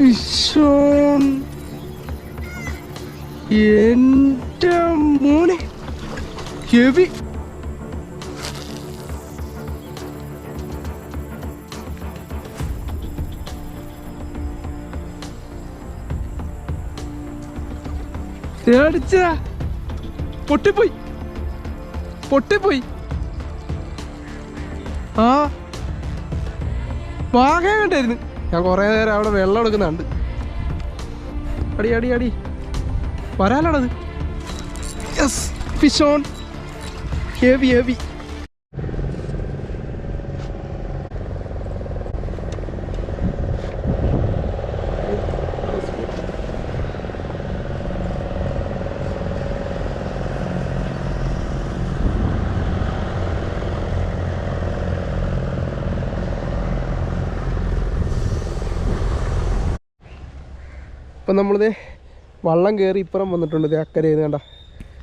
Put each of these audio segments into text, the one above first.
വിശ്വം എന്റെ മോനെ ഹെവി. അടിച്ച പൊട്ടിപ്പോയി. പൊട്ടിപ്പോയി. ആ വാങ്ങാൻ കണ്ടായിരുന്നു. ഞാൻ കുറേ നേരം അവിടെ വെള്ളം എടുക്കുന്നുണ്ട്. അടി അടി അടി. വരാലാണത് yes fish on heavy heavy ഇപ്പം നമ്മളിത് വള്ളം കയറി ഇപ്പുറം വന്നിട്ടുണ്ട് ഇത് അക്കരെ ഇത് കണ്ട.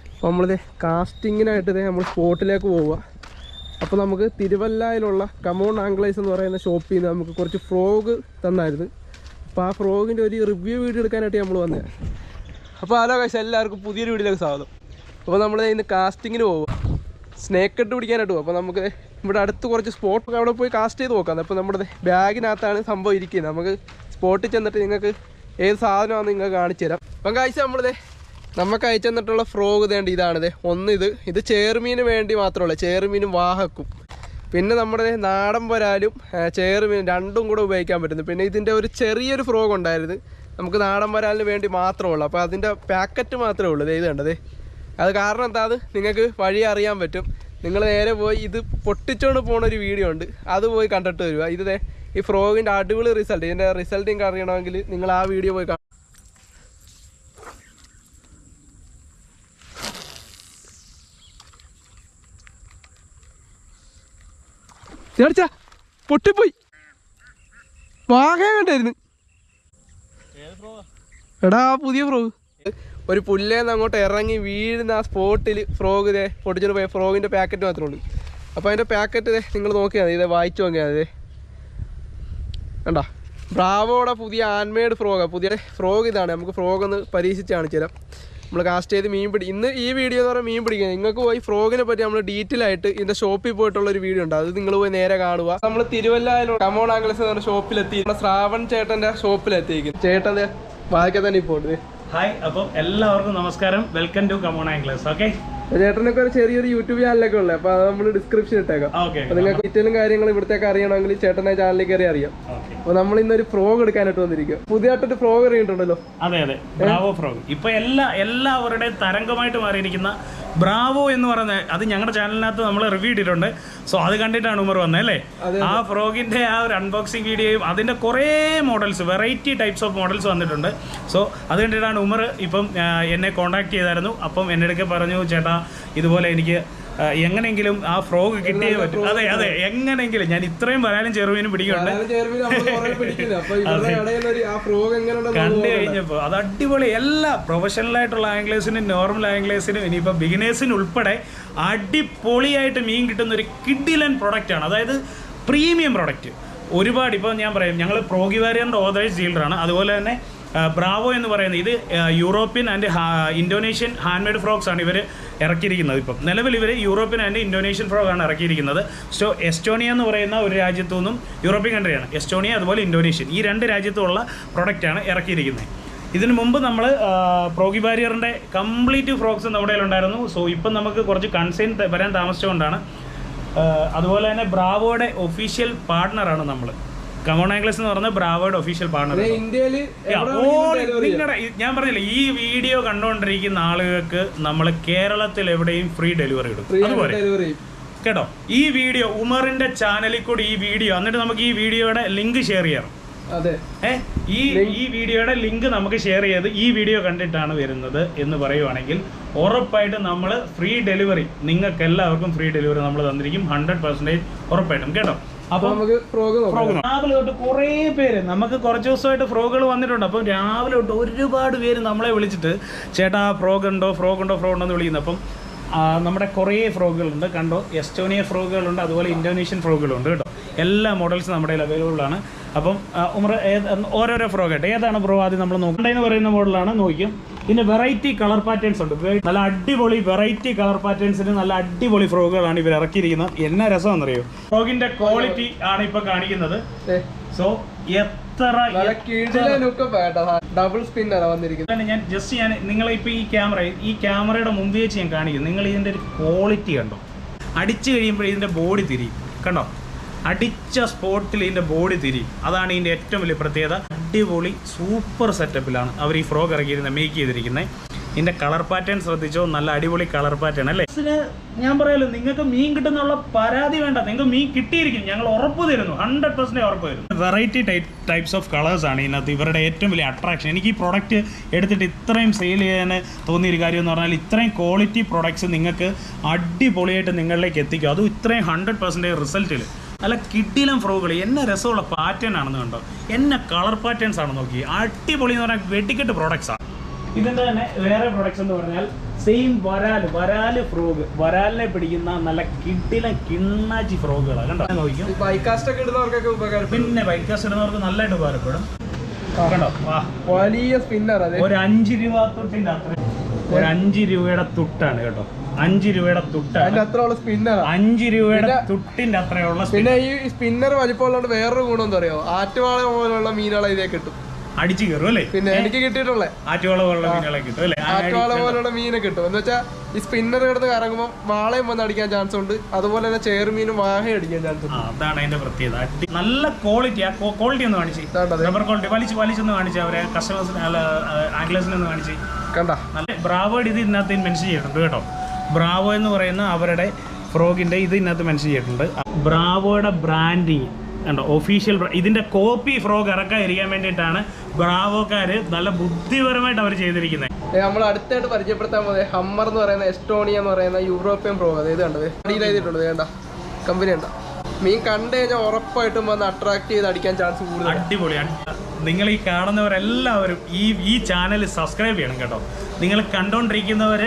അപ്പോൾ നമ്മളിത് കാസ്റ്റിങ്ങിനായിട്ട് നമ്മൾ സ്പോട്ടിലേക്ക് പോവുക. അപ്പോൾ നമുക്ക് തിരുവല്ലയിലുള്ള കമോൺ ആംഗ്ലേസ് എന്ന് പറയുന്ന ഷോപ്പിൽ നിന്ന് നമുക്ക് കുറച്ച് ഫ്രോഗ് തന്നായിരുന്നു. അപ്പോൾ ആ ഫ്രോഗിന്റെ ഒരു റിവ്യൂ വീഡിയോ എടുക്കാനായിട്ട് നമ്മൾ വന്നത് അപ്പോൾ ഹലോ കൈസ് എല്ലാവർക്കും പുതിയൊരു വീഡിയോയിലേക്ക് സ്വാഗതം. അപ്പോൾ നമ്മൾ ഇന്ന് കാസ്റ്റിങ്ങിന് പോകുക സ്നേക്ക് ഇട്ട് പിടിക്കാനായിട്ട് പോകും അപ്പോൾ നമുക്ക് ഇവിടെ അടുത്ത് കുറച്ച് സ്പോട്ട് അവിടെ പോയി കാസ്റ്റ് ചെയ്ത് നോക്കാം. അപ്പോൾ നമ്മുടെ ബാഗിനകത്താണ് സംഭവം ഇരിക്കുന്നത്. നമുക്ക് സ്പോട്ടിൽ ചെന്നിട്ട് നിങ്ങൾക്ക് ഏത് സാധനമാണ് നിങ്ങൾ കാണിച്ചു തരാം. അപ്പം കാഴ്ച നമ്മളിത് നമുക്ക് അയച്ചു തന്നിട്ടുള്ള ഫ്രോഗ് ഇതേണ്ട ഇതാണിത് ഒന്ന് ഇത്. ഇത് ചേർമീന് വേണ്ടി മാത്രമല്ല. ചേർമീനും വാഹക്കും. പിന്നെ നമ്മുടെ നാടൻ വരാലും ചേർമീൻ രണ്ടും കൂടെ ഉപയോഗിക്കാൻ പറ്റുന്നു. പിന്നെ ഇതിന്റെ ഒരു ചെറിയൊരു ഫ്രോഗ് ഉണ്ടായിരുന്നു. നമുക്ക് നാടൻ വരാലിന് വേണ്ടി മാത്രമുള്ളൂ അപ്പോൾ അതിന്റെ പാക്കറ്റ് മാത്രമേ ഉള്ളൂ ഇത് കണ്ടതേ അത് കാരണം എന്താ അത് നിങ്ങൾക്ക് വഴി അറിയാൻ പറ്റും. നിങ്ങൾ നേരെ പോയി ഇത് പൊട്ടിച്ചുകൊണ്ട് പോണ ഒരു വീഡിയോ ഉണ്ട്. അത് പോയി കണ്ടിട്ട് വരിക ഇത് ഈ ഫ്രോഗിന്റെ അടിപൊളി റിസൾട്ട് ഇതിന്റെ റിസൾട്ട് നിങ്ങൾക്ക് അറിയണമെങ്കിൽ നിങ്ങൾ ആ വീഡിയോ പോയി കാണാം പൊട്ടിപ്പോയി. വാങ്ങാൻ കണ്ടായിരുന്നു. എടാ പുതിയ ഫ്രോഗ് ഒരു പുല്ലേന്ന് അങ്ങോട്ട് ഇറങ്ങി വീഴുന്ന ആ സ്പോട്ടിൽ ഫ്രോഗ് ഇതേ പൊട്ടിച്ചിട്ട് പോയ. ഫ്രോഗിന്റെ പാക്കറ്റ് മാത്രമേ ഉള്ളൂ. അപ്പോൾ അതിന്റെ പാക്കറ്റ് നിങ്ങൾ നോക്കിയാൽ മതി. ഇതേ വായിച്ചു നോക്കിയാൽ മതി. കണ്ട? ബ്രാവോടെ പുതിയ ആൻമേഡ് ഫ്രോഗ് പുതിയ ഫ്രോഗ് ഇതാണ്. നമുക്ക് ഫ്രോഗ് ഒന്ന് പരീക്ഷിച്ച് കാണിച്ചു തരാം. നമ്മൾ കാസ്റ്റ് ചെയ്ത് മീൻ പിടി ഇന്ന് ഈ വീഡിയോ എന്ന് പറഞ്ഞാൽ മീൻ പിടിക്കുക നിങ്ങൾക്ക് പോയി ഫ്രോഗിനെ പറ്റി നമ്മൾ ഡീറ്റെയിൽ ആയിട്ട് ഇതിന്റെ ഷോപ്പിൽ പോയിട്ടുള്ള ഒരു വീഡിയോ ഉണ്ട്. അത് നിങ്ങൾ പോയി നേരെ കാണുക. നമ്മൾ തിരുവല്ലയിലുള്ള കമോൺ ആംഗ്ലസ് എന്ന് പറഞ്ഞ ഷോപ്പിലെത്തി നമ്മുടെ ശ്രാവൺ ചേട്ടന്റെ ഷോപ്പിലെത്തിയിരിക്കും ചേട്ടൻ വായിക്കാൻ തന്നെ ഇപ്പോൾ ഹായ് അപ്പം എല്ലാവർക്കും നമസ്കാരം. Welcome to come on anglers okay ചേട്ടനൊക്കെ ഒരു ചെറിയൊരു യൂട്യൂബ് ചാനലൊക്കെ ഉള്ളത് അപ്പൊ അത് നമ്മൾ ഡിസ്ക്രിപ്ഷൻ ഇട്ടേക്കാം. അപ്പൊ നിങ്ങൾക്ക് ഡീറ്റെയിലും കാര്യങ്ങളും ഇവിടത്തേക്ക് അറിയണമെങ്കിൽ ചേട്ടനെ ചാനലിൽ കയറി അറിയാം. അപ്പൊ നമ്മൾ ഇന്നൊരു ഫ്രോഗ് എടുക്കാനായിട്ട് വന്നിരിക്കും പുതിയതായിട്ടൊരു ഫ്രോഗ് ഇറങ്ങിയിട്ടുണ്ടല്ലോ അതെ അതെ. ബ്രാവോ ഫ്രോഗ് ഇപ്പൊ എല്ലാ എല്ലാവരുടെയും തരംഗമായിട്ട് മാറിയിരിക്കുന്ന ബ്രാവോ എന്ന് പറയുന്ന അത് ഞങ്ങളുടെ ചാനലിനകത്ത് നമ്മൾ റിവ്യൂ ഇട്ടിട്ടുണ്ട്. സോ അത് കണ്ടിട്ടാണ് ഉമർ വന്നത് അല്ലേ? ആ ഫ്രോഗിന്റെ ആ ഒരു അൺബോക്സിംഗ് വീഡിയോയും അതിന്റെ കുറേ models variety types of models വന്നിട്ടുണ്ട്. സോ അത് കണ്ടിട്ടാണ് ഉമർ ഇപ്പം എന്നെ കോൺടാക്ട് ചെയ്തായിരുന്നു. അപ്പം എന്റെ അടുക്കെ പറഞ്ഞു ചേട്ടാ ഇതുപോലെ എനിക്ക് എങ്ങനെയെങ്കിലും ആ ഫ്രോഗ് കിട്ടിയേ പറ്റും. അതെ അതെ എങ്ങനെയെങ്കിലും. ഞാൻ ഇത്രയും വരാനും ചെറുമീനും പിടിക്കുന്നുണ്ട്. കണ്ടു കഴിഞ്ഞപ്പോ അത് അടിപൊളി. എല്ലാ പ്രൊഫഷണൽ ആയിട്ടുള്ള ആംഗ്ലേഴ്സിനും നോർമൽ ആംഗ്ലേഴ്സിനും ഇനിയിപ്പോ ബിഗിനേഴ്സിനും ഉൾപ്പെടെ അടിപൊളിയായിട്ട് മീൻ കിട്ടുന്ന ഒരു കിഡിലൻ പ്രൊഡക്റ്റ് ആണ്. അതായത് പ്രീമിയം പ്രൊഡക്റ്റ് ഒരുപാട് ഇപ്പോൾ ഞാൻ പറയാം ഞങ്ങൾ പ്രോഗിവാരിയറിന്റെ ഓതറൈസ് ഡീലറാണ് അതുപോലെ തന്നെ ബ്രാവോ എന്ന് പറയുന്നത് ഇത് European and Indonesian handmade frocks ആണ് ഇവർ ഇറക്കിയിരിക്കുന്നത് ഇപ്പം. നിലവിൽ ഇവർ യൂറോപ്യൻ ആൻഡ് ഇന്തോനേഷ്യൻ ഫ്രോക്ക് ആണ് ഇറക്കിയിരിക്കുന്നത്. സോ എസ്റ്റോണിയ എന്ന് പറയുന്ന ഒരു രാജ്യത്തു നിന്നും യൂറോപ്യൻ കൺട്രിയാണ് എസ്റ്റോണിയ അതുപോലെ ഇന്തോനേഷ്യൻ ഈ രണ്ട് രാജ്യത്തുമുള്ള പ്രൊഡക്റ്റാണ് ഇറക്കിയിരിക്കുന്നത്. ഇതിനു മുമ്പ് നമ്മൾ പ്രോഗി ബാരിയറിന്റെ കംപ്ലീറ്റ് ഫ്രോക്സ് നമ്മുടെ ഉണ്ടായിരുന്നു സോ ഇപ്പം നമുക്ക് കുറച്ച് കൺസേൺ വരാൻ താമസിച്ചുകൊണ്ടാണ് അതുപോലെ തന്നെ ബ്രാവോയുടെ ഒഫീഷ്യൽ പാർട്ട്ണറാണ് നമ്മൾ കമോൺ ആംഗ്ലസ് എന്ന് പറഞ്ഞ ബ്രാവോയുടെ ഒഫീഷ്യൽ പാർട്ണർ നിങ്ങളുടെ ഞാൻ പറഞ്ഞില്ല ഈ വീഡിയോ കണ്ടുകൊണ്ടിരിക്കുന്ന ആളുകൾക്ക് നമ്മൾ കേരളത്തിൽ എവിടെയും ഫ്രീ ഡെലിവറി ഇടും അതുപോലെ കേട്ടോ ഈ വീഡിയോ ഉമറിന്റെ ചാനലിൽ കൂടി ഈ വീഡിയോ എന്നിട്ട് നമുക്ക് ഈ വീഡിയോയുടെ ലിങ്ക് ഷെയർ ചെയ്യണം അതെ. ഏ ഈ ഈ വീഡിയോയുടെ ലിങ്ക് നമുക്ക് ഷെയർ ചെയ്ത് ഈ വീഡിയോ കണ്ടിട്ടാണ് വരുന്നത് എന്ന് പറയുവാണെങ്കിൽ ഉറപ്പായിട്ടും നമ്മൾ ഫ്രീ ഡെലിവറി നിങ്ങൾക്ക് എല്ലാവർക്കും ഫ്രീ ഡെലിവറി നമ്മൾ തന്നിരിക്കും. ഹൺഡ്രഡ് പെർസെന്റേജ് ഉറപ്പായിട്ടും കേട്ടോ. അപ്പൊ നമുക്ക് ഫ്രോഗ് രാവിലെ തൊട്ട് കുറേ പേര് നമുക്ക് കുറച്ച് ദിവസമായിട്ട് ഫ്രോഗുകൾ വന്നിട്ടുണ്ട്. അപ്പം രാവിലെ തൊട്ട് ഒരുപാട് പേര് നമ്മളെ വിളിച്ചിട്ട് ചേട്ടാ ഫ്രോഗ് ഉണ്ടോ? ഫ്രോഗ് ഉണ്ടോ? ഫ്രോഗ് ഉണ്ടോ എന്ന് വിളിക്കുന്നത് അപ്പം നമ്മുടെ കുറേ ഫ്രോഗുകളുണ്ട് കണ്ടോ? എസ്റ്റോണിയ ഫ്രോഗുകളുണ്ട് അതുപോലെ ഇന്തോനേഷ്യൻ ഫ്രോഗുകളുണ്ട് കേട്ടോ. എല്ലാ മോഡൽസും നമ്മുടെ കയ്യിൽ അവൈലബിൾ ആണ്. അപ്പം ഉമർ ഓരോരോ ഫ്രോഗ് ആയിട്ട്. ഏതാണ് ബ്രോ ആദ്യം നമ്മൾ നോക്കേണ്ടതെന്ന് പറയുന്ന മോഡലാണ് നോക്കിയും? ഇതിന് വെറൈറ്റി കളർ പാറ്റേൺസ് ഉണ്ട്. നല്ല അടിപൊളി വെറൈറ്റി കളർ പാറ്റേൺസിന് നല്ല അടിപൊളി ഫ്രോഗുകളാണ് ഇവർ ഇറക്കിയിരിക്കുന്നത്. എന്നാ അറിയോ ഫ്രോഗിന്റെ ക്വാളിറ്റി ആണ് ഇപ്പൊ കാണിക്കുന്നത്. സോ ഡബിൾ സ്പിന്നറാ വന്നിരിക്കുന്നത്. ഞാൻ ജസ്റ്റ് ഞാൻ നിങ്ങളെ ഇപ്പൊ ഈ ക്യാമറ ഈ ക്യാമറയുടെ മുമ്പ് വെച്ച് ഞാൻ കാണിക്കും നിങ്ങൾ ഇതിന്റെ ഒരു ക്വാളിറ്റി കണ്ടോ? അടിച്ചു കഴിയുമ്പോൾ ഇതിന്റെ ബോഡി തിരിയും. കണ്ടോ? അടിച്ച സ്പോട്ടിൽ ഇതിന്റെ ബോഡി തിരിയും അതാണ് ഇതിന്റെ ഏറ്റവും വലിയ പ്രത്യേകത. അടിപൊളി സൂപ്പർ സെറ്റപ്പിലാണ് അവർ ഈ ഫ്രോഗ് ഇറക്കിയിരുന്നത് മേക്ക് ചെയ്തിരിക്കുന്നത് ഇതിന്റെ കളർ പാറ്റേൺ ശ്രദ്ധിച്ചോ? നല്ല അടിപൊളി കളർ പാറ്റേൺ അല്ലേ? ഞാൻ പറയാലോ നിങ്ങൾക്ക് മീൻ കിട്ടുന്നുള്ള പരാതി വേണ്ട. നിങ്ങൾക്ക് മീൻ കിട്ടിയിരിക്കും. ഞങ്ങൾ ഉറപ്പ് തരുന്നു. ഹൺഡ്രഡ് പെർസെന്റ് ഉറപ്പ് തരുന്നു. Variety type types of colours ആണ് ഇതിനകത്ത് ഇവരുടെ ഏറ്റവും വലിയ അട്രാക്ഷൻ എനിക്ക് ഈ പ്രോഡക്റ്റ് എടുത്തിട്ട് ഇത്രയും സെയിൽ ചെയ്യാൻ തോന്നിയൊരു കാര്യം എന്ന് പറഞ്ഞാൽ ഇത്രയും ക്വാളിറ്റി പ്രൊഡക്ട്സ് നിങ്ങൾക്ക് അടിപൊളിയായിട്ട് നിങ്ങളിലേക്ക് എത്തിക്കും. അതും ഇത്രയും ഹൺഡ്രഡ് പെർസെന്റേജ് റിസൾട്ടിൽ നല്ല കിഡിലും ഫ്രോകൾ എന്നെ രസമുള്ള പാറ്റേൺ ആണെന്ന് കണ്ടോ? എന്നെ കളർ പാറ്റേൺസ് ആണ് നോക്കി. അടിപൊളി എന്ന് പറഞ്ഞാൽ വെടിക്കെട്ട് പ്രോഡക്ട്സ് ആണ് ഇതിന്റെ തന്നെ വേറെ പ്രൊഡക്ട്സ് എന്ന് പറഞ്ഞാൽ സെയിം വരാൽ വരാൽ ഫ്രോഗ് വരാലിനെ പിടിക്കുന്ന നല്ല കിഡിലെ കിണ്ണാച്ചി ഫ്രോഗുകളാണ് കണ്ടോ? നോക്കിക്കും. ബൈക്കാസ്റ്റ് ഒക്കെ ഇടുന്നവർക്കൊക്കെ ഉപകാരം പിന്നെ ബൈക്കാസ്റ്റ് ഇടുന്നവർക്ക് നല്ലതായിട്ട് ഉപകാരപ്പെടും. കണ്ടോ? വാ. വലിയ സ്പിന്നർ അതെ ഒരു അഞ്ച് രൂപ തൊട്ടിന്റെ അത്ര ഒരു അഞ്ച് രൂപയുടെ തുട്ടാണ് കേട്ടോ. അഞ്ച് രൂപയുടെ തുട്ടാണ്. സ്പിന്നർ അഞ്ച് രൂപയുടെ തുട്ടിന്റെ അത്രയുള്ള പിന്നെ ഈ സ്പിന്നർ വലിപ്പമുള്ളതുകൊണ്ട് വേറൊരു ഗുണം എന്താ പറയുക ആറ്റുവാള പോലുള്ള മീനുകളെ ഇതേ കിട്ടും. അടിച്ചു കയറും അല്ലേ? പിന്നെ എനിക്ക് കിട്ടിയിട്ടുള്ളേ. ആറ്റുവാള പോലുള്ള മീനുകളെ കിട്ടും അല്ലേ? ആറ്റുവാള പോലുള്ള മീനെ കിട്ടും. എന്ന് വെച്ചാൽ ഈ സ്പിന്നർ കിടന്ന് കറങ്ങുമ്പോൾ വാളയും വന്ന് അടിക്കാൻ ചാൻസ് ഉണ്ട്. അതുപോലെ തന്നെ ചേർമീനും വാഹയും അടിക്കാൻ ചാൻസ് ഉണ്ട്. അതാണ് അതിന്റെ പ്രത്യേകത. നല്ല ക്വാളിറ്റി ആ ക്വാളിറ്റി ഒന്ന് കാണിച്ച്. നമ്പർ റബ്ബർ ക്വാളിറ്റി വലിച്ച് വലിച്ചൊന്ന് കാണിച്ച് അവരെ കസ്റ്റമേഴ്സിന് ആംഗ്ലേഴ്സിനൊന്ന് കാണിച്ച്. കണ്ട? നല്ല ബ്രാവേഡ് ഇത് ഇതിനകത്ത് മെൻഷൻ ചെയ്യുന്നുണ്ട് കേട്ടോ? ബ്രാവോ എന്ന് പറയുന്ന അവരുടെ ഫ്രോഗിന്റെ ഇത് ഇതിനകത്ത് മെൻഷൻ ചെയ്തിട്ടുണ്ട്. ബ്രാവോയുടെ ബ്രാൻഡിങ് കണ്ടോ? ഒഫീഷ്യൽ ഇതിന്റെ കോപ്പി ഫ്രോഗ് ഇറക്കാതിരിക്കാൻ വേണ്ടിയിട്ടാണ് ബ്രാവോക്കാർ നല്ല ബുദ്ധിപരമായിട്ട് അവർ ചെയ്തിരിക്കുന്നത്. നമ്മൾ അടുത്തായിട്ട് പരിചയപ്പെടുത്താൻ പോകുന്നത് ഹമ്മർ എന്ന് പറയുന്ന എസ്റ്റോണിയ എന്ന് പറയുന്ന യൂറോപ്യൻ ഫ്രോഗ് അതായത് കണ്ടത് എഴുതിയിട്ടുള്ളത് വേണ്ട കമ്പനി ഉണ്ടോ മീൻ കണ്ടു കഴിഞ്ഞാൽ ഉറപ്പായിട്ടും വന്ന് അട്രാക്ട് ചെയ്ത് അടിക്കാൻ ചാൻസ് കൂടുതൽ അടിപൊളി അടി- നിങ്ങൾ ഈ കാണുന്നവരെല്ലാവരും ഈ ഈ ചാനൽ സബ്സ്ക്രൈബ് ചെയ്യണം കേട്ടോ. നിങ്ങൾ കണ്ടുകൊണ്ടിരിക്കുന്നവർ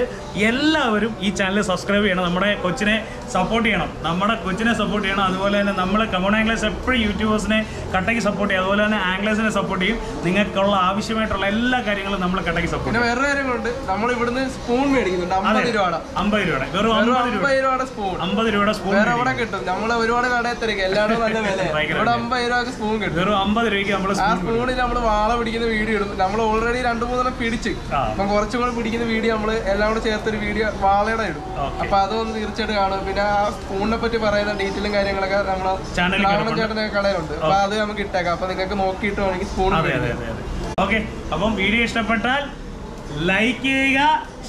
എല്ലാവരും ഈ ചാനൽ സബ്സ്ക്രൈബ് ചെയ്യണം. നമ്മുടെ കൊച്ചിനെ സപ്പോർട്ട് ചെയ്യണം. നമ്മുടെ കൊച്ചിനെ സപ്പോർട്ട് ചെയ്യണം. അതുപോലെ തന്നെ നമ്മൾ കമോൺ ആംഗ്ലേഴ്സ് എപ്പോഴും യൂട്യൂബേഴ്സിനെ കട്ടയ്ക്ക് സപ്പോർട്ട് ചെയ്യും. അതുപോലെ തന്നെ ആംഗ്ലേഴ്സിനെ സപ്പോർട്ട് ചെയ്യും. നിങ്ങൾക്കുള്ള ആവശ്യമായിട്ടുള്ള എല്ലാ കാര്യങ്ങളും നമ്മൾ കട്ടയ്ക്ക് സപ്പോർട്ട് ചെയ്യും വേറെ കാര്യങ്ങളുണ്ട്. നമ്മൾ ഇവിടുന്ന് സ്പൂൺ മേടിക്കുന്നുണ്ട്. അമ്പത് രൂപ അമ്പത് രൂപയുടെ. വെറും അമ്പത് രൂപ രൂപയുടെ. സ്പൂൺ അമ്പത് രൂപയുടെ സ്പൂൺ വേറെ കിട്ടും. നമ്മൾ ഒരുപാട് കടയിൽ തിരക്കും. നല്ല വില ഇവിടെ അമ്പത് രൂപ സ്പൂൺ കിട്ടും. വെറും അമ്പത് രൂപയ്ക്ക് നമ്മൾ ആ സ്പൂണിൽ നമ്മൾ വാള പിടിക്കുന്ന വീഡിയോ ഇടും നമ്മൾ ഓൾറെഡി രണ്ടു മൂന്നെണ്ണം പിടിച്ച്. അപ്പം കുറച്ചും കൂടെ പിടിക്കുന്ന വീഡിയോ നമ്മൾ എല്ലാം കൂടെ ചേർത്തൊരു വീഡിയോ വാളയുടെ ഇടും. അപ്പൊ അതൊന്ന് തീർച്ചയായിട്ടും കാണും. പിന്നെ ആ ഫോണിനെ പറ്റി പറയുന്ന ഡീറ്റെയിലും കാര്യങ്ങളൊക്കെ നമ്മളെ ചാനലിൽ രാവണ ചേട്ടന്റെ കടയിലുണ്ട്. അപ്പൊ അത് നമുക്ക് ഇട്ടേക്കാം. അപ്പൊ നിങ്ങൾക്ക് നോക്കിയിട്ട് വേണമെങ്കിൽ സ്പൂൺ അതെ ഓക്കെ. അപ്പം വീഡിയോ ഇഷ്ടപ്പെട്ടാൽ ലൈക്ക് ചെയ്യുക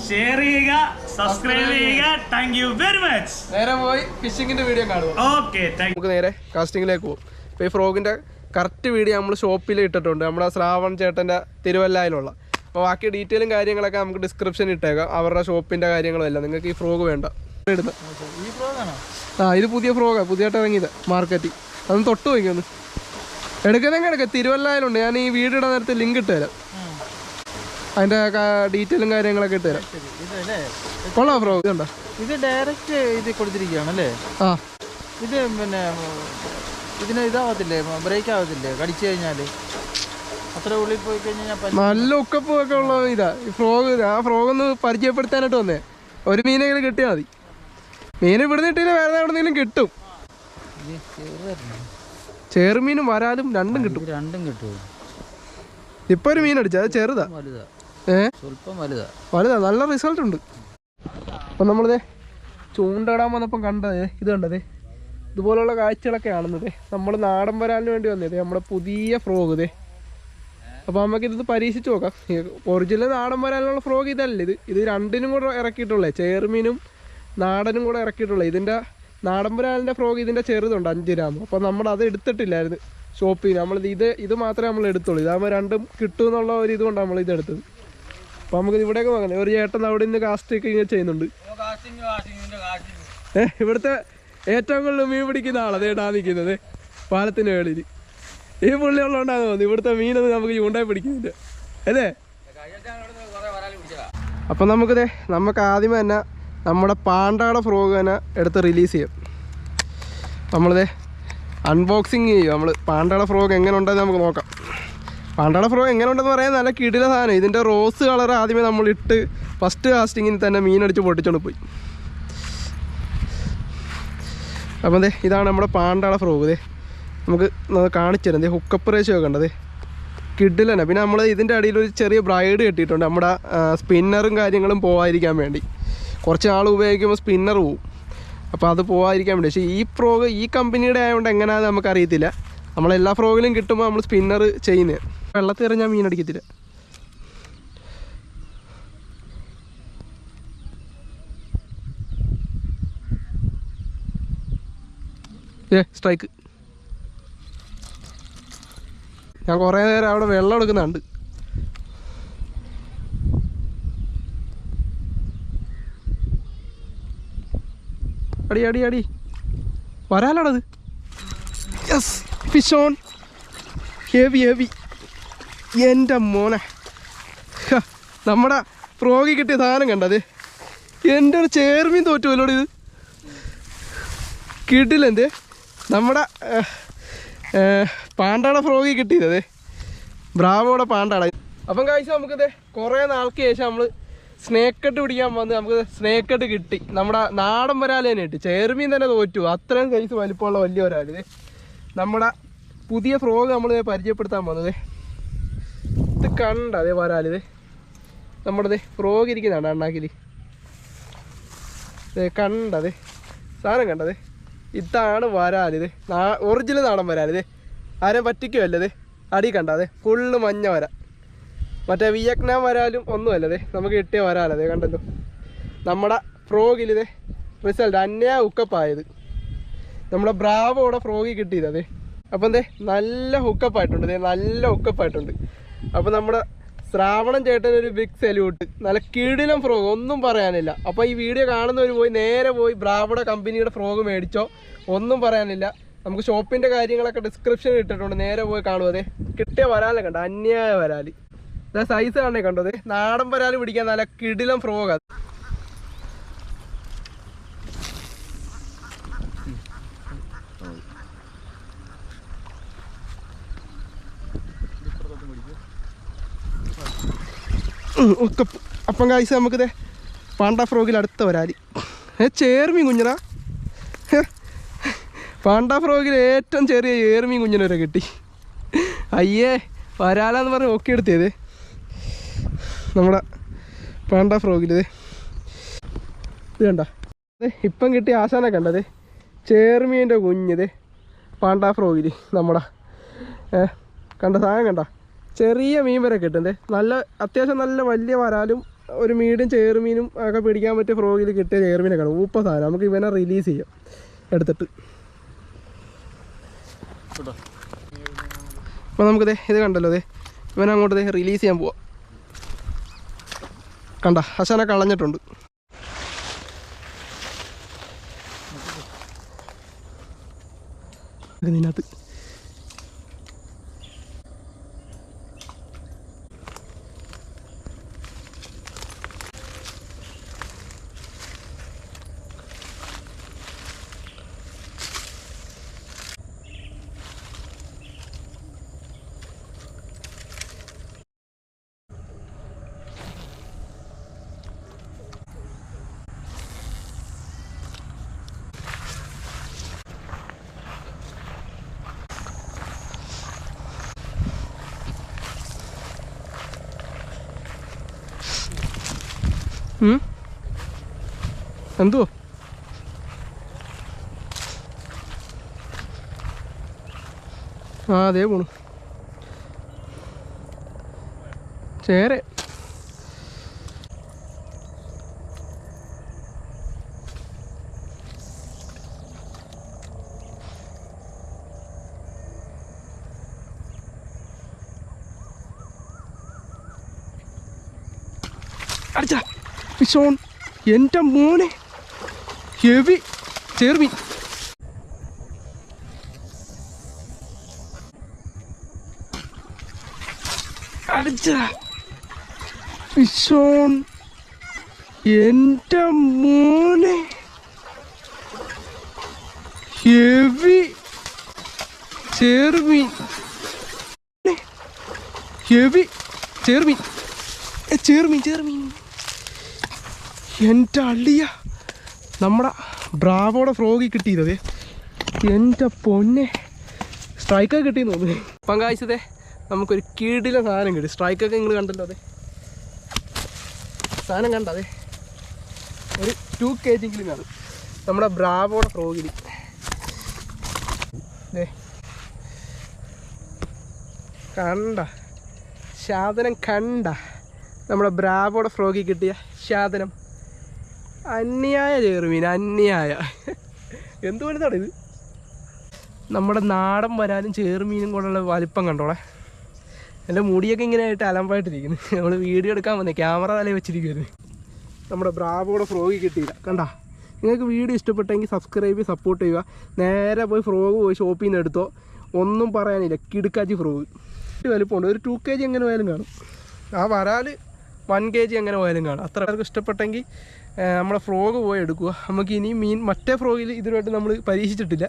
ഷെയർ ചെയ്യുക സബ്സ്ക്രൈബ് ചെയ്യുക. താങ്ക് യു വെരി മച്ച് നേരെ പോയി ഫിഷിങ്ങിന്റെ വീഡിയോ കാണുക. ഓക്കെ നമുക്ക് നേരെ കാസ്റ്റിംഗിലേക്ക് പോകും ഫ്രോഗിന്റെ ഈ ഫ്രോഗിന്റെ കറക്റ്റ് വീഡിയോ നമ്മൾ ഷോപ്പിൽ ഇട്ടിട്ടുണ്ട്. നമ്മുടെ ശ്രാവൺ ചേട്ടന്റെ തിരുവല്ലായിലുള്ള. അപ്പോൾ ബാക്കി ഡീറ്റെയിലും കാര്യങ്ങളൊക്കെ നമുക്ക് ഡിസ്ക്രിപ്ഷനിൽ ഇട്ടേക്കാം. അവരുടെ ഷോപ്പിന്റെ കാര്യങ്ങളും എല്ലാം. നിങ്ങൾക്ക് ഈ ഫ്രോഗ് വേണ്ട. ആ ഇത് പുതിയ ഫ്രോഗാണ് പുതിയതായിട്ട് ഇറങ്ങിയത് മാർക്കറ്റിൽ. അതൊന്ന് തൊട്ട് നോക്കിയൊന്ന് എടുക്കുന്നെങ്കിൽ എടുക്കാം. തിരുവല്ലായിലുണ്ട്. ഞാൻ ഈ വീഡിയോ ഇടാൻ നേരത്തെ ലിങ്ക് ഇട്ടുതരാം അതിന്റെ ഡീറ്റെയിലും കാര്യങ്ങളൊക്കെ ഇട്ടുതരാം കൊള്ളാം ഫ്രോഗ്. ഇതുണ്ടോ? ഇത് ഡയറക്റ്റ് ഇത് കൊടുത്തിരിക്കുകയാണ് അല്ലേ ആ. ഇത് പിന്നെ ഇതിന് ഇതാവത്തില്ലേ? ബ്രേക്ക് ആവത്തില്ലേ? കടിച്ചു കഴിഞ്ഞാൽ അത്ര ഉള്ളിൽ പോയി കഴിഞ്ഞാൽ നല്ല ഉക്കപ്പും ഒക്കെ ഉള്ള ഇതാ. ഈ ഫ്രോഗ് ആ ഫ്രോഗ് ഒന്ന് പരിചയപ്പെടുത്താനായിട്ട് വന്നേ. ഒരു മീനെങ്കിലും കിട്ടിയാൽ മതി. മീൻ ഇവിടുന്ന് കിട്ടിയില്ല വേറെ എവിടെന്നെങ്കിലും കിട്ടും. ചെറുമീനും. വരാലും രണ്ടും കിട്ടും. രണ്ടും കിട്ടും. ഇപ്പൊ ഒരു മീൻ അടിച്ചത് അത് ചെറുതാ. വലുതാ. നല്ല റിസൾട്ട് ഉണ്ട്. അപ്പം നമ്മളിതേ ചൂണ്ടയിടാൻ വന്നപ്പം കണ്ടതേ ഇത് കണ്ടതേ. ഇതുപോലുള്ള കാഴ്ചകളൊക്കെ കാണുന്നത്. നമ്മൾ നാടൻ വരാലിന് വേണ്ടി വന്നത് നമ്മുടെ പുതിയ ഫ്രോഗ് ഇതേ അപ്പൊ നമുക്ക് ഇത് പരീക്ഷിച്ച് നോക്കാം. ഒറിജിനൽ നാടൻ വരാനുള്ള ഫ്രോഗ് ഇതല്ല ഇത്. ഇത് രണ്ടിനും കൂടെ ഇറക്കിയിട്ടുള്ളേ ചേർമീനും നാടനും കൂടെ ഇറക്കിയിട്ടുള്ളേ. ഇതിന്റെ നാടൻ വരാലിന്റെ ഫ്രോഗ് ഇതിന്റെ ചെറുതുണ്ട് അഞ്ച് ഗ്രാം. അപ്പോൾ നമ്മൾ അത് എടുത്തിട്ടില്ലായിരുന്നു ഷോപ്പിൽ നമ്മൾ ഇത് ഇത് മാത്രമേ നമ്മൾ എടുത്തുള്ളൂ. ഇതാകുമ്പോൾ രണ്ടും കിട്ടും എന്നുള്ള ഒരു ഇതുകൊണ്ടാണ് നമ്മൾ ഇത് എടുത്തത്. അപ്പോൾ നമുക്ക് ഇവിടെയൊക്കെ നോക്കാം ഒരു ചേട്ടൻ അവിടെ നിന്ന് കാസ്റ്റ് ഒക്കെ ഇങ്ങനെ ചെയ്യുന്നുണ്ട്. ഏഹ് ഇവിടുത്തെ ഏറ്റവും കൂടുതൽ മീൻ പിടിക്കുന്ന ആളാ. അതേട്ടാ നിൽക്കുന്നത് പാലത്തിന് വേളിയിൽ ഈ പുള്ളി ഉള്ളതുകൊണ്ടാണ് തോന്നുന്നു. ഇവിടുത്തെ മീനൊന്നും നമുക്ക് ചൂണ്ടായി പിടിക്കുന്നില്ല. അല്ലേ? അപ്പം നമുക്കിതേ നമുക്ക് ആദ്യമേ തന്നെ നമ്മുടെ പാണ്ടാട ഫ്രോഗ് തന്നെ എടുത്ത് റിലീസ് ചെയ്യും. നമ്മളിതേ അൺബോക്സിങ് ചെയ്യും. നമ്മൾ പാണ്ടാട ഫ്രോഗ് എങ്ങനെ ഉണ്ടെന്ന് നമുക്ക് നോക്കാം. പാണ്ടാട ഫ്രോഗ് എങ്ങനെ ഉണ്ടെന്ന് പറയാൻ നല്ല കിടില സാധനം. ഇതിന്റെ റോസ് കളർ ആദ്യമേ നമ്മളിട്ട് ഫസ്റ്റ് കാസ്റ്റിങ്ങിൽ തന്നെ മീനടിച്ച് പൊട്ടിച്ചോണ്ട് പോയി. അപ്പം അതെ ഇതാണ് നമ്മുടെ പാണ്ടാള ഫ്രോഗ്. ദേ നമുക്ക് കാണിച്ചു തരാം ഹുക്കപ്പ് റേഷ്യോ ഒക്കെ ഉണ്ടത് കിഡിലന്നെ പിന്നെ നമ്മൾ ഇതിന്റെ അടിയിൽ ഒരു ചെറിയ ബ്രൈഡ് കെട്ടിയിട്ടുണ്ട്. നമ്മുടെ സ്പിന്നറും കാര്യങ്ങളും പോകാതിരിക്കാൻ വേണ്ടി. കുറച്ച് ആൾ ഉപയോഗിക്കുമ്പോൾ സ്പിന്നർ പോവും. അപ്പോൾ അത് പോകാതിരിക്കാൻ വേണ്ടി. പക്ഷേ ഈ ഫ്രോഗ് ഈ കമ്പനിയുടെ ആയതുകൊണ്ട് എങ്ങനെയാണെന്ന് നമുക്കറിയത്തില്ല. നമ്മളെല്ലാ ഫ്രോഗിലും കിട്ടുമ്പോൾ നമ്മൾ സ്പിന്നർ ചെയ്യുന്നത്. വെള്ളത്തിൽ മീൻ അടിക്കത്തില്ല. സ്ട്രൈക്ക് ഞാൻ കുറേ നേരം അവിടെ വെള്ളം എടുക്കുന്നുണ്ട്. അടി അടി അടി. വരാലാണത്. Yes fish on heavy heavy എന്റെ മോനെ. നമ്മുടെ പ്രോഗി കിട്ടിയ സാധനം കണ്ടത്. എന്റെ ഒരു ചേർമീൻ തോറ്റുമല്ലോട് ഇത്. കിട്ടില്ലെന്തേ? നമ്മുടെ പാണ്ടാട ഫ്രോഗി കിട്ടിയത്. ബ്രാവോടെ പാണ്ടാട. അപ്പം കഴിച്ച നമുക്കിത് കുറേ നാൾക്ക് ശേഷം നമ്മൾ സ്നേക്ക് കട്ട് പിടിക്കാൻ വന്ന് നമുക്ക് സ്നേക്ക് കട്ട്. നമ്മുടെ നാടൻ വരാൽ തന്നെ കിട്ടി ചേർമീൻ തന്നെ തോറ്റു. അത്രയും സൈസ് വലിപ്പമുള്ള വലിയ വരാൽ നമ്മുടെ പുതിയ ഫ്രോഗ് നമ്മൾ പരിചയപ്പെടുത്താൻ വന്നത് ഇത് കണ്ട അതേ വരാലിത് നമ്മുടെ ഫ്രോഗ് ഇരിക്കുന്നതാണ് അണ്ണാക്കിൽ കണ്ടത്. സാധനം കണ്ടത്. ഇതാണ് വരാലിത് ഒറിജിനൽ നാടൻ വരാലിത് ആരും പറ്റിക്കുമല്ലത് അടി കണ്ടാതെ ഫുള്ള് മഞ്ഞ വര. മറ്റേ വിയറ്റ്നാം വരാലും ഒന്നുമല്ലതേ നമുക്ക് കിട്ടിയ വരാനതേ കണ്ടല്ലോ. നമ്മുടെ ഫ്രോഗിലിതേ റിസൾട്ട് അന്യ ഹുക്കപ്പായത് നമ്മുടെ ബ്രാവോടെ ഫ്രോഗി കിട്ടിയത് അപ്പം എന്തേ നല്ല ഹുക്കപ്പായിട്ടുണ്ട് നല്ല ഹുക്കപ്പായിട്ടുണ്ട് അപ്പം നമ്മുടെ ശ്രാവണൻ ചേട്ടൻ ഒരു ബിഗ് സല്യൂട്ട് നല്ല കിടിലം ഫ്രോഗ് ഒന്നും പറയാനില്ല. അപ്പോൾ ഈ വീഡിയോ കാണുന്നവർ പോയി നേരെ പോയി ബ്രാവഡ കമ്പനിയുടെ ഫ്രോഗ് മേടിച്ചോ. ഒന്നും പറയാനില്ല. നമുക്ക് ഷോപ്പിന്റെ കാര്യങ്ങളൊക്കെ ഡിസ്ക്രിപ്ഷനിൽ ഇട്ടിട്ടുണ്ട്. നേരെ പോയി കാണുമതെ കിട്ടിയ വരാലെ കണ്ട? അന്യായ ഇതാ സൈസ് കാണേ കണ്ടത് നാടൻ വരാൽ പിടിക്കാൻ നല്ല കിടിലം ഫ്രോഗ് അത് ഒക്കെ അപ്പം കായ്സ് നമുക്കിത് പാണ്ട ഫ്രോഗിൽ അടുത്ത വരാലി ഏ ചേർമീൻ കുഞ്ഞിനാ? പാണ്ട ഫ്രോഗിൽ ഏറ്റവും ചെറിയ ഏർമീൻ കുഞ്ഞിനെ കിട്ടി. അയ്യേ വരാലാന്ന് പറഞ്ഞ് ഒക്കെ എടുത്തേത് നമ്മുടെ പാണ്ട ഫ്രോഗിൽ ഇത് കണ്ട? ഇപ്പം കിട്ടിയ ആശാനെ കണ്ടത്. ചേർമീന്റെ കുഞ്ഞിത് പാണ്ട ഫ്രോഗിൽ നമ്മുടെ. കണ്ട സാധനം കണ്ട? ചെറിയ മീൻ വരെ കിട്ടുന്നത് നല്ല അത്യാവശ്യം നല്ല വലിയ വരാലും ഒരു മീഡിയം ചേർമീനും ഒക്കെ പിടിക്കാൻ പറ്റിയ ഫ്രോഗിൽ കിട്ടിയ ചേർമീനെ കാണും ഊപ്പ സാധനം. നമുക്ക് ഇവനെ റിലീസ് ചെയ്യാം. എടുത്തിട്ട്. അപ്പം നമുക്ക് ഇതേ ഇത് കണ്ടല്ലോ അതെ ഇവനെ അങ്ങോട്ട് ദേ റിലീസ് ചെയ്യാൻ പോവാം. കണ്ട ഹസനെ കളഞ്ഞിട്ടുണ്ട്. ഇത് ഇതിനകത്ത്. എന്തുവോ ആ അതേ പോണു. ചേരെ. അടിച്ചാ ഫിഷോൺ എന്റെ മോനെ. ഹെവി ചേർമി എന്റെ എന്റെ മോനെ. ഹെവി ചെറുമീൻ. ഹെവി ചെറുമീൻ. ഏ, ചെറുമീൻ ചെറുമീൻ. എന്റെ അള്ളിയ നമ്മുടെ ബ്രാവോടെ ഫ്രോഗി കിട്ടിയത്. എന്റെ പൊന്നെ. സ്ട്രൈക്കൊക്കെ കിട്ടിയെന്ന് തോന്നുന്നു. പങ്കാഴ്ചതേ നമുക്കൊരു കീടിലെ സാധനം കിട്ടി. സ്ട്രൈക്കൊക്കെ നിങ്ങൾ കണ്ടല്ലോ അതെ. സാധനം കണ്ട അതെ? ഒരു ടു കെ ജിങ്കിലും കാണും. നമ്മുടെ ബ്രാവോടെ ഫ്രോഗിൽ കണ്ട. സാധനം കണ്ട. നമ്മുടെ ബ്രാവോടെ ഫ്രോഗി കിട്ടിയ സാധനം. അന്യായ ചേറുമീൻ അന്യായ. എന്ത് വലുതാണ് ഇത്? നമ്മുടെ നാടൻ വരാനും ചേറുമീനും കൂടെയുള്ള വലിപ്പം കണ്ടോളെ. എന്റെ മുടിയൊക്കെ ഇങ്ങനെ ആയിട്ട് അലമ്പായിട്ടിരിക്കുന്നു. നമ്മൾ വീഡിയോ എടുക്കാൻ വന്നേ ക്യാമറ തലയിൽ വെച്ചിരിക്കുമായിരുന്നു നമ്മുടെ ബ്രാവോടെ ഫ്രോഗ് കിട്ടിയില്ല. കണ്ടാ? നിങ്ങൾക്ക് വീഡിയോ ഇഷ്ടപ്പെട്ടെങ്കിൽ സബ്സ്ക്രൈബ് ചെയ്ത് സപ്പോർട്ട് ചെയ്യുക. നേരെ പോയി ഫ്രോഗ് പോയി ഷോപ്പിൽ നിന്ന് എടുത്തോ. ഒന്നും പറയാനില്ല. കിടുക്കാച്ചി ഫ്രോഗ് വലിപ്പമുണ്ട്. ഒരു ടു കെ ജി എങ്ങനെ പോയാലും കാണും. ആ വരാൽ വൺ കെ ജി എങ്ങനെ പോയാലും കാണും. അത്ര ഇഷ്ടപ്പെട്ടെങ്കിൽ നമ്മളെ ഫ്രോഗ് പോയി എടുക്കുക. നമുക്ക് ഇനി മീൻ മറ്റേ ഫ്രോഗിൽ ഇതുവരായിട്ട് നമ്മൾ പരീക്ഷിച്ചിട്ടില്ല.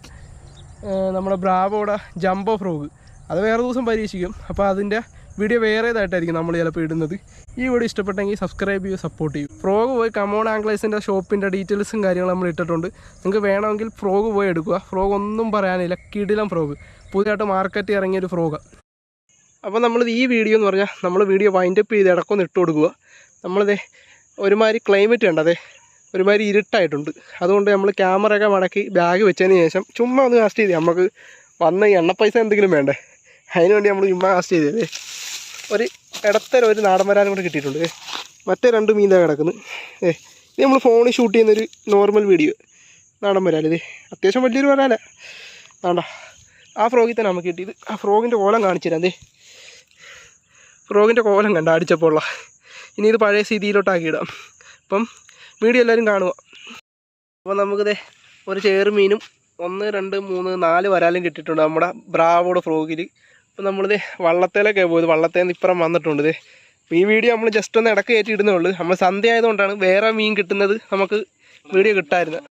നമ്മുടെ ബ്രാവോടെ ജംബോ ഫ്രോഗ് അത് വേറെ ദിവസം പരീക്ഷിക്കും. അപ്പോൾ അതിന്റെ വീഡിയോ വേറേതായിട്ടായിരിക്കും നമ്മൾ ചിലപ്പോൾ ഇടുന്നത്. ഈ വീഡിയോ ഇഷ്ടപ്പെട്ടെങ്കിൽ സബ്സ്ക്രൈബ് ചെയ്യുക സപ്പോർട്ട് ചെയ്യും ഫ്രോഗ് പോയി കമോൺ ആംഗ്ലേസിന്റെ ഷോപ്പിന്റെ ഡീറ്റെയിൽസും കാര്യങ്ങളും നമ്മൾ ഇട്ടിട്ടുണ്ട്. നിങ്ങൾക്ക് വേണമെങ്കിൽ ഫ്രോഗ് പോയി എടുക്കുക. ഫ്രോഗ് ഒന്നും പറയാനില്ല. കിടിലം ഫ്രോഗ് പുതിയതായിട്ട് മാർക്കറ്റിൽ ഇറങ്ങിയൊരു ഫ്രോഗ് അപ്പോൾ നമ്മളിത് ഈ വീഡിയോ എന്ന് പറഞ്ഞാൽ നമ്മൾ വീഡിയോ വൈൻഡപ്പ് ചെയ്ത് ഇടക്കൊന്ന് ഇട്ട് കൊടുക്കുക. നമ്മളിത് ഒരുമാതിരി ക്ലൈമറ്റ് ഉണ്ട് അതെ ഒരുമാതിരി ഇരുട്ടായിട്ടുണ്ട്. അതുകൊണ്ട് നമ്മൾ ക്യാമറ ഒക്കെ മടക്കി ബാഗ് വെച്ചതിന് ശേഷം ചുമ്മാ ഒന്ന് കാസ്റ്റ് ചെയ്തേ. നമുക്ക് വന്ന എണ്ണ പൈസ എന്തെങ്കിലും വേണ്ടേ? അതിനുവേണ്ടി നമ്മൾ ചുമ്മാ കാസ്റ്റ് ചെയ്തേ ഒരു ഇടത്തരം ഒരു നാടൻ വരാനും കൂടെ കിട്ടിയിട്ടുണ്ട്. മറ്റേ രണ്ട് മീനാണ് കിടക്കുന്നത് ഏ ഇത് നമ്മൾ ഫോണിൽ ഷൂട്ട് ചെയ്യുന്നൊരു നോർമൽ വീഡിയോ നാടൻ വരാൽ ഇത്. അത്യാവശ്യം വലിയൊരു വരാല വേണ്ട ആ ഫ്രോഗിൽ തന്നെ നമുക്ക് കിട്ടിയത്. ആ ഫ്രോഗിന്റെ കോലം കാണിച്ചു തരാം ദേ. ഫ്രോഗിന്റെ കോലം കണ്ട അടിച്ചപ്പോൾ ഉള്ള ഇനി ഇത് പഴയ സ്ഥിതിയിലോട്ടാക്കി ഇടാം അപ്പം വീഡിയോ എല്ലാവരും കാണുക. അപ്പോൾ നമുക്കിത് ഒരു ചേറ് മീനും ഒന്ന് രണ്ട് മൂന്ന് നാല് വരാലും കിട്ടിയിട്ടുണ്ട് നമ്മുടെ ബ്രാവോടെ ഫ്രോഗിൽ. അപ്പോൾ നമ്മളിത് വള്ളത്തേലൊക്കെ പോയത്. വള്ളത്തേന്ന് ഇപ്പുറം വന്നിട്ടുണ്ട് ഇത്. ഈ വീഡിയോ നമ്മൾ ജസ്റ്റ് ഒന്ന് ഇടയ്ക്ക് കയറ്റി ഇടുന്നേ ഉള്ളൂ. നമ്മൾ സന്ധ്യ ആയതുകൊണ്ടാണ് വേറെ മീൻ കിട്ടുന്നത് നമുക്ക് വീഡിയോ കിട്ടായിരുന്നത്